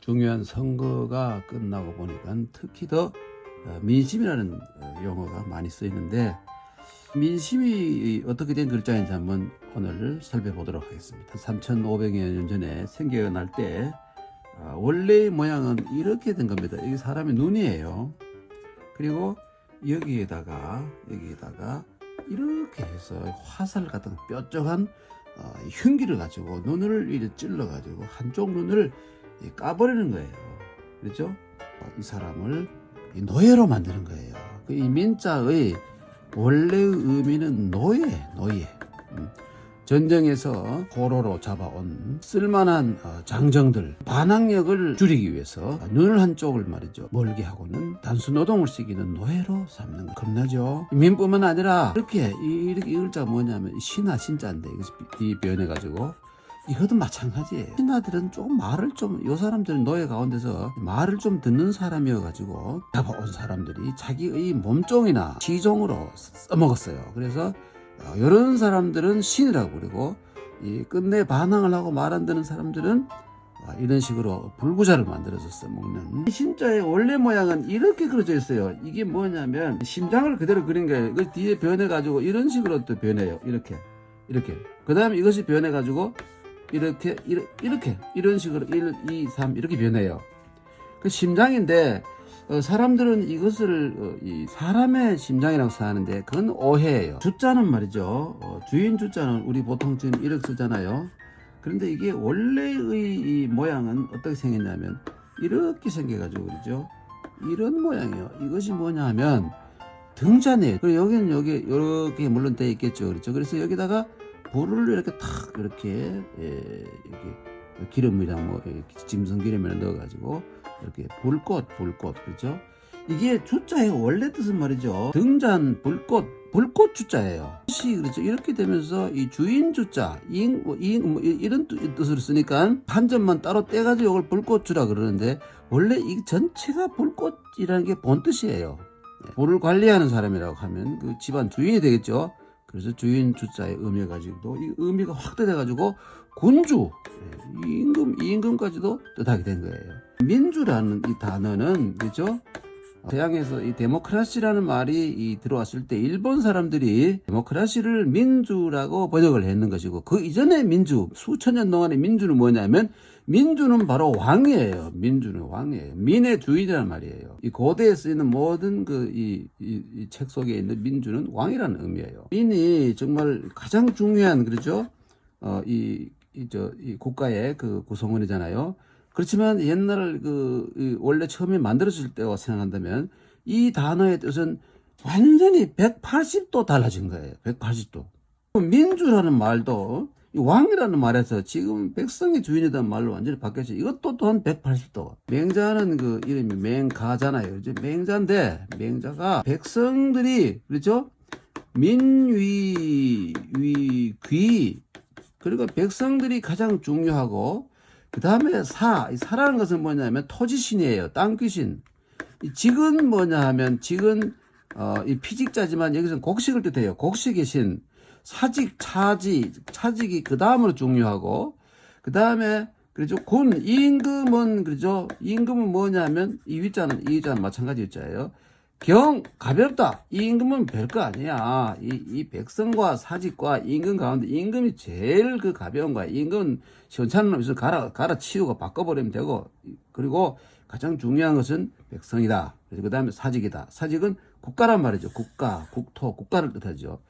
중요한 선거가 끝나고 보니까 특히 더 어, 민심이라는 어, 용어가 많이 쓰이는데 민심이 어떻게 된 글자인지 한번 오늘 살펴보도록 하겠습니다. 3,500여 년 전에 생겨날 때 어, 원래의 모양은 이렇게 된 겁니다. 이게 사람의 눈이에요. 그리고 여기에다가 여기에다가 이렇게 해서 화살 같은 뾰족한 어, 흉기를 가지고 눈을 찔러 가지고 한쪽 눈을 이 까버리는 거예요. 그렇죠? 어, 이 사람을 이 노예로 만드는 거예요. 그이 민자의 원래의 의미는 노예, 노예. 음. 전쟁에서 고로로 잡아온 쓸만한 어, 장정들 반항력을 줄이기 위해서 눈을 한쪽을 말이죠 멀게 하고는 단수 노동을 시키는 노예로 삼는 거 겁나죠 민뿐만 아니라 이렇게 이- 이 글자가 뭐냐면 신하 신자인데 이 변해가지고 이것도 마찬가지예요. 신하들은 조금 말을 좀, 요 사람들은 노예 가운데서 말을 좀 듣는 사람이어가지고 잡아온 사람들이 자기의 몸종이나 시종으로 써먹었어요. 그래서 어, 이런 사람들은 신이라고 부르고 이 끝내 반항을 하고 말 안 듣는 사람들은 어, 이런 식으로 불구자를 만들어서 써먹는. 이 신자의 원래 모양은 이렇게 그려져 있어요. 이게 뭐냐면 심장을 그대로 그린 거예요. 그 뒤에 변해 가지고 이런 식으로 또 변해요. 이렇게. 이렇게. 그 다음에 이것이 변해 가지고 이렇게 이렇게, 이렇게 이런 식으로 1, 2, 3 이렇게 변해요 그 심장인데 어, 사람들은 이것을 어, 이 사람의 심장이라고 생각하는데 그건 오해예요. 주자는 말이죠. 어, 주인 주자는 우리 보통 지금 이렇게 쓰잖아요. 그런데 이게 원래의 이 모양은 어떻게 생겼냐면 이렇게 생겨가지고 그러죠. 이런 모양이에요. 이것이 뭐냐면 등잔이에요. 그리고 여기는 여기 이렇게 물론 돼 있겠죠. 그렇죠. 그래서 여기다가 불을 이렇게 탁 이렇게 예, 이렇게 기름이랑 뭐 짐승 기름이랑 넣어가지고 이렇게 불꽃 불꽃 그렇죠? 이게 주자의 원래 뜻은 말이죠. 등잔 불꽃 불꽃 주자예요. 시 그렇죠? 이렇게 되면서 이 주인 주자 인, 뭐, 인, 뭐 이- 이런 뜻- 뜻으로 쓰니까 한 점만 따로 떼가지고 이걸 불꽃 주라 그러는데 원래 이 전체가 불꽃이라는 게 본 뜻이에요. 네, 불을 관리하는 사람이라고 하면 그 집안 주인이 되겠죠 그래서 주인 주자의 의미가 가지고도 이 의미가 확대돼 가지고 군주 예, 이 임금 이 임금까지도 뜻하게 된 거예요. 민주라는 이 단어는 그죠? 서양에서 이 데모크라시라는 말이 이 들어왔을 때 일본 사람들이 데모크라시를 민주라고 번역을 했는 것이고 그 이전의 민주 수천 년 동안의 민주는 뭐냐면 민주는 바로 왕이에요. 민주는 왕이에요. 민의 주인이란 말이에요. 이 고대에 쓰이는 모든 그이이책 속에 있는 민주는 왕이라는 의미예요. 민이 정말 가장 중요한 그렇죠? 어 이 이저이 국가의 그 구성원이잖아요. 그렇지만 옛날 그이 원래 처음에 만들어질 때와 생각한다면 이 단어의 뜻은 완전히 180도 달라진 거예요. 180도. 민주라는 말도 이 왕이라는 말에서 지금 백성의 주인이라는 말로 완전히 바뀌었죠. 이것도 또한 180도. 맹자는 그 이름이 맹가잖아요. 이제 맹자인데 맹자가 백성들이 그렇죠? 민위 위귀 그리고 백성들이 가장 중요하고 그 다음에 사, 이 사라는 것은 뭐냐면 토지신이에요. 땅귀신. 이 직은 뭐냐 하면 직은 어, 이 피직자지만 여기서는 곡식을 뜻해요. 곡식의 신. 사직, 차지, 차직이 그 다음으로 중요하고 그 다음에 그렇죠. 군, 임금은 그렇죠. 임금은 뭐냐면 이 위자는 이 위자는 마찬가지 위자예요. 경 가볍다. 이 임금은 별거 아니야. 이, 이 백성과 사직과 임금 가운데 임금이 제일 그 가벼운 거야. 임금은 시원찮은 놈 있으면 갈아 갈아 치우고 바꿔버리면 되고 그리고 가장 중요한 것은 백성이다. 그 다음에 사직이다. 사직은 국가란 말이죠. 국가, 국토, 국가를 뜻하죠.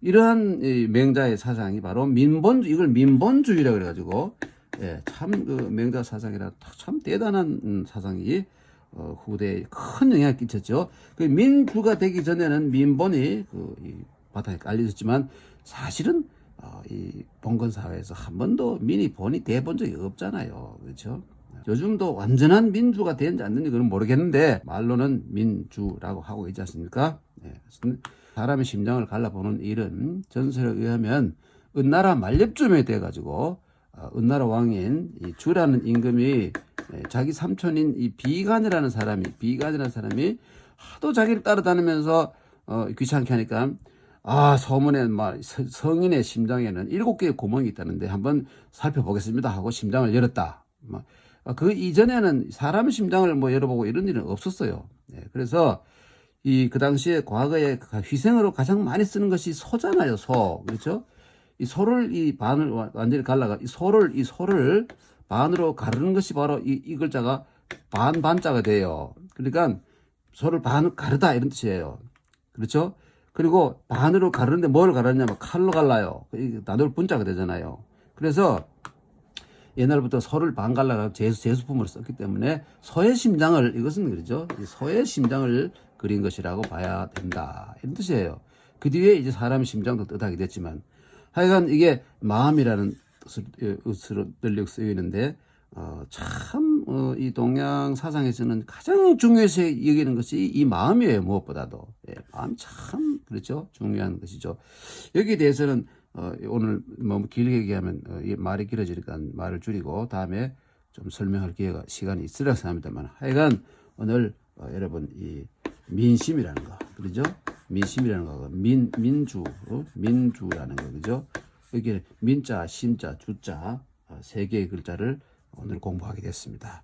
이러한 이 맹자의 사상이 바로 민본주 이걸 민본주의라 그래가지고 예, 참그 맹자 사상이라 참 대단한 음, 사상이 어, 후대에 큰 영향을 끼쳤죠. 그 민주가 되기 전에는 민본이 그이 바탕에 깔려졌지만 사실은 어, 이 봉건 사회에서 한 번도 민이 본이 돼본 적이 없잖아요. 그렇죠? 요즘도 완전한 민주가 되는지 안 되는지 그건 모르겠는데 말로는 민주라고 하고 있지 않습니까? 네. 사람의 심장을 갈라보는 일은 전설에 의하면 은나라 만렙쯤에 돼가지고 어, 은나라 왕인 이 주라는 임금이 예, 자기 삼촌인 이 비간이라는 사람이 비간이라는 사람이 하도 자기를 따라다니면서 어, 귀찮게 하니까 아 소문에 막 서- 성인의 심장에는 일곱 개의 구멍이 있다는데 한번 살펴보겠습니다 하고 심장을 열었다. 막, 아, 그 이전에는 사람 심장을 뭐 열어보고 이런 일은 없었어요. 예, 그래서 이 그 당시에 과거에 그 희생으로 가장 많이 쓰는 것이 소잖아요. 소 그렇죠? 이 소를 이 반을 와- 완전히 갈라가 이 소를 이 소를 반으로 가르는 것이 바로 이, 이 글자가 반 반자가 돼요. 그러니까 소를 반 가르다 이런 뜻이에요. 그렇죠? 그리고 반으로 가르는데 뭘 가르냐면 칼로 갈라요. 이 나눌 분자가 되잖아요. 그래서 옛날부터 소를 반 갈라가 제수, 제수품으로 썼기 때문에 소의 심장을 이것은 그러죠. 이 소의 심장을 그린 것이라고 봐야 된다. 이런 뜻이에요. 그 뒤에 이제 사람 심장도 뜻하게 됐지만 하여간 이게 마음이라는 뜻을- 뜻으로 널리 쓰이는데 어, 참, 어, 이 동양 사상에서는 가장 중요시 여기는 것이 이 마음이에요, 무엇보다도. 예, 마음이 참, 그렇죠? 중요한 것이죠. 여기에 대해서는, 어, 오늘 뭐 길게 얘기하면, 어, 이 말이 길어지니까 말을 줄이고, 다음에 좀 설명할 기회가, 시간이 있으리라 생각합니다만, 하여간, 오늘, 어, 여러분, 이 민심이라는 거, 그러죠? 민심이라는 거, 민, 민주, 어? 민주라는 거, 그죠? 여기 민자, 심자, 주자, 어, 세 개의 글자를 오늘 공부하게 됐습니다.